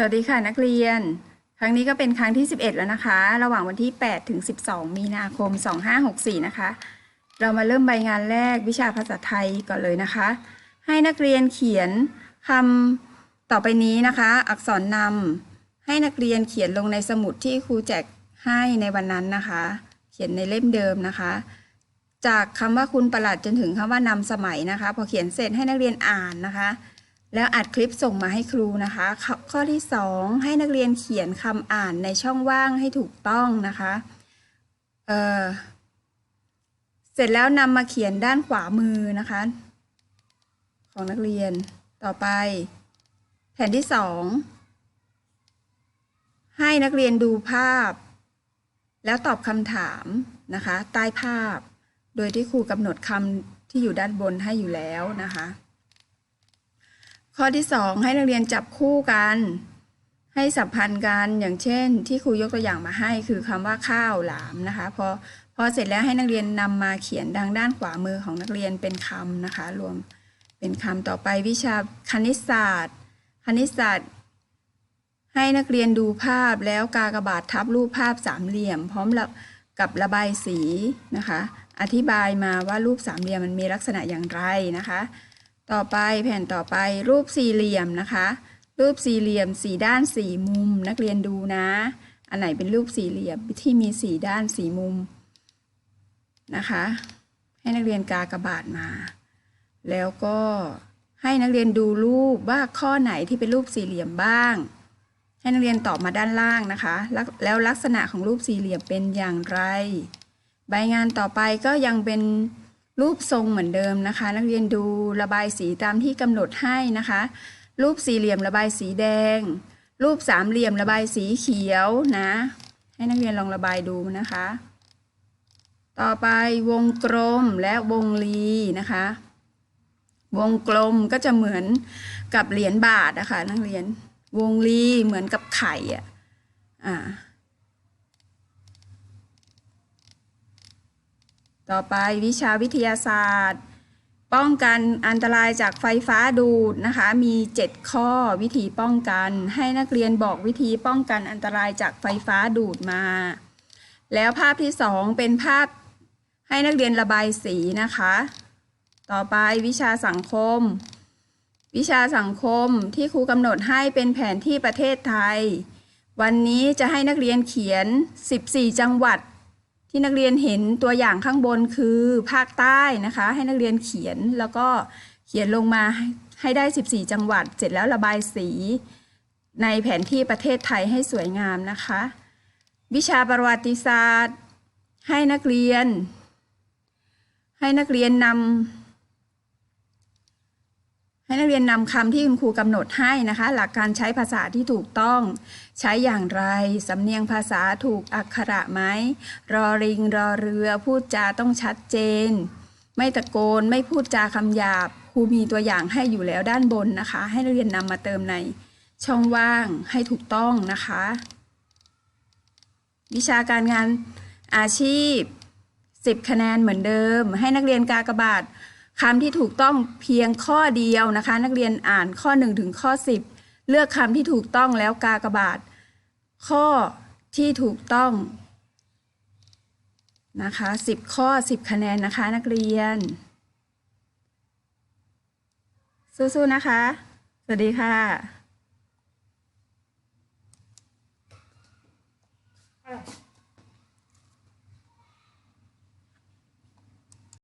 สวัสดีค่ะนักเรียน ครั้งนี้ก็เป็นครั้งที่ 11 แล้วนะคะ ระหว่างวันที่ 8 ถึง 12 มีนาคม 2564 นะคะ เรามาเริ่มใบงานแรกวิชาภาษาไทยก่อนเลยนะคะ ให้นักเรียนเขียนคำต่อไปนี้นะคะ อักษรนำให้นักเรียนเขียนลงในสมุดที่ครูแจกให้ในวันนั้นนะคะ เขียนในเล่มเดิมนะคะ จากคำว่าคุณประหลัดจนถึงคำว่านำสมัยนะคะ พอเขียนเสร็จให้นักเรียนอ่านนะคะ แล้วอัดคลิปส่งมาให้ครูนะคะข้อข้อที่ 2 ให้นักเรียนเขียนคำอ่านในช่องว่างให้ถูกต้องนะคะเเสร็จแล้วนำมาเขียนด้านขวามือนะคะ ของนักเรียนต่อไป แผ่นที่ 2 ให้นักเรียนดูภาพ แล้วตอบคำถามนะคะ ใต้ภาพ โดยที่ครูกำหนดคำที่อยู่ด้านบนให้อยู่แล้วนะคะ ข้อที่สองให้นักเรียนจับคู่กัน ให้สัมพันธ์กันอย่างเช่น ที่ครูยกตัวอย่างมาให้คือคำว่าข้าวหลามนะคะพอพอเสร็จแล้วให้นักเรียนนำมาเขียนดังด้านขวามือของนักเรียนเป็นคำนะคะ รวมเป็นคำต่อไปวิชาคณิตศาสตร์ คณิตศาสตร์ ให้นักเรียนดูภาพแล้วกากระบาททับรูปภาพสามเหลี่ยม พร้อมกับระบายสีนะคะ อธิบายมาว่ารูปสามเหลี่ยมมันมีลักษณะอย่างไรนะคะ ต่อไปแผ่นต่อไปรูปสี่เหลี่ยมนะคะ รูปสี่เหลี่ยมสี่ด้านสี่มุม นักเรียนดูนะ อันไหนเป็นรูปสี่เหลี่ยมที่มีสี่ด้านสี่มุมนะคะ ให้นักเรียนกากระบาทมา แล้วก็ให้นักเรียนดูรูปว่าข้อไหนที่เป็นรูปสี่เหลี่ยมบ้าง ให้นักเรียนตอบมาด้านล่างนะคะ แล้วลักษณะของรูปสี่เหลี่ยมเป็นอย่างไร ใบงานต่อไปก็ยังเป็น รูปทรงเหมือนเดิมนะคะ นักเรียนดูระบายสีตามที่กำหนดให้นะคะ รูปสี่เหลี่ยมระบายสีแดง รูปสามเหลี่ยมระบายสีเขียวนะ ให้นักเรียนลองระบายดูนะคะ ต่อไปวงกลมและวงรีนะคะ วงกลมก็จะเหมือนกับเหรียญบาทนะคะนักเรียน วงรีเหมือนกับไข่อะอ่า ต่อไปวิชาวิทยาศาสตร์ ป้องกันอันตรายจากไฟฟ้าดูดนะคะ มี 7 ข้อวิธีป้องกัน ให้นักเรียนบอกวิธีป้องกันอันตรายจากไฟฟ้าดูดมา แล้วภาพที่ 2 เป็นภาพให้นักเรียนระบายสีนะคะ ต่อไปวิชาสังคม วิชาสังคมที่ครูกำหนดให้เป็นแผนที่ประเทศไทย วันนี้จะให้นักเรียนเขียน 14 จังหวัด ที่นักเรียนเห็นตัวอย่างข้างบนคือภาคใต้นะคะ ให้นักเรียนเขียนแล้วก็เขียนลงมาให้ได้ 14 จังหวัด เสร็จแล้วระบายสีในแผนที่ประเทศไทยให้สวยงามนะคะ วิชาประวัติศาสตร์ ให้นักเรียน ให้นักเรียนนำ ให้นักเรียนนำคำที่คุณครูกำหนดให้นะคะ หลักการใช้ภาษาที่ถูกต้อง ใช้อย่างไร สำเนียงภาษาถูกอักขระไหมรอริง รอเรือ พูดจาต้องชัดเจน ไม่ตะโกนไม่พูดจาคำหยาบครูมีตัวอย่างให้อยู่แล้วด้านบนนะคะ ให้นักเรียนนำมาเติมในช่องว่างให้ถูกต้องนะคะ วิชาการงานอาชีพ 10 คะแนนเหมือนเดิม ให้นักเรียนกากบาท คำที่ถูกต้องเพียงข้อเดียวนะคะ นักเรียนอ่านข้อ 1 ถึงข้อ 10 เลือกคำที่ถูกต้องแล้วกากบาท ข้อที่ถูกต้องนะคะ 10 ข้อ 10 คะแนนนะคะ นักเรียน สู้ๆนะคะ สวัสดีค่ะอ